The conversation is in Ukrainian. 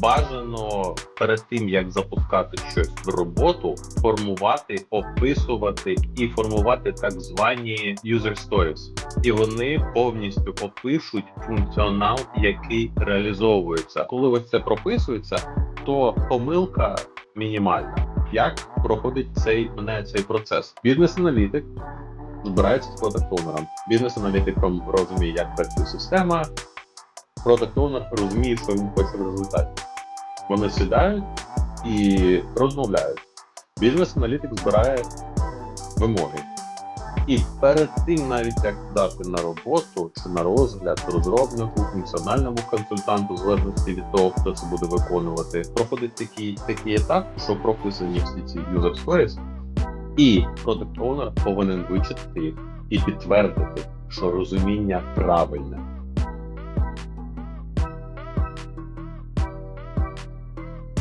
бажано перед тим як запускати щось в роботу, формувати, описувати і формувати так звані user stories. І вони повністю опишуть функціонал, який реалізовується. Коли ось це прописується, то помилка мінімальна. Як проходить цей мене цей процес? Бізнес-аналітик збирається з продакт-оунером. Бізнес-аналітик розуміє, як працює система. Продакт-оунер розуміє, що він хоче в результаті. Вони сідають і розмовляють. Бізнес-аналітик збирає вимоги. І перед тим, навіть як дати на роботу чи на розгляд розробнику, функціональному консультанту, в залежності від того, хто це буде виконувати, проходить такий, такий етап, що прописані всі ці user stories, і Owner повинен вичитати їх і підтвердити, що розуміння правильне.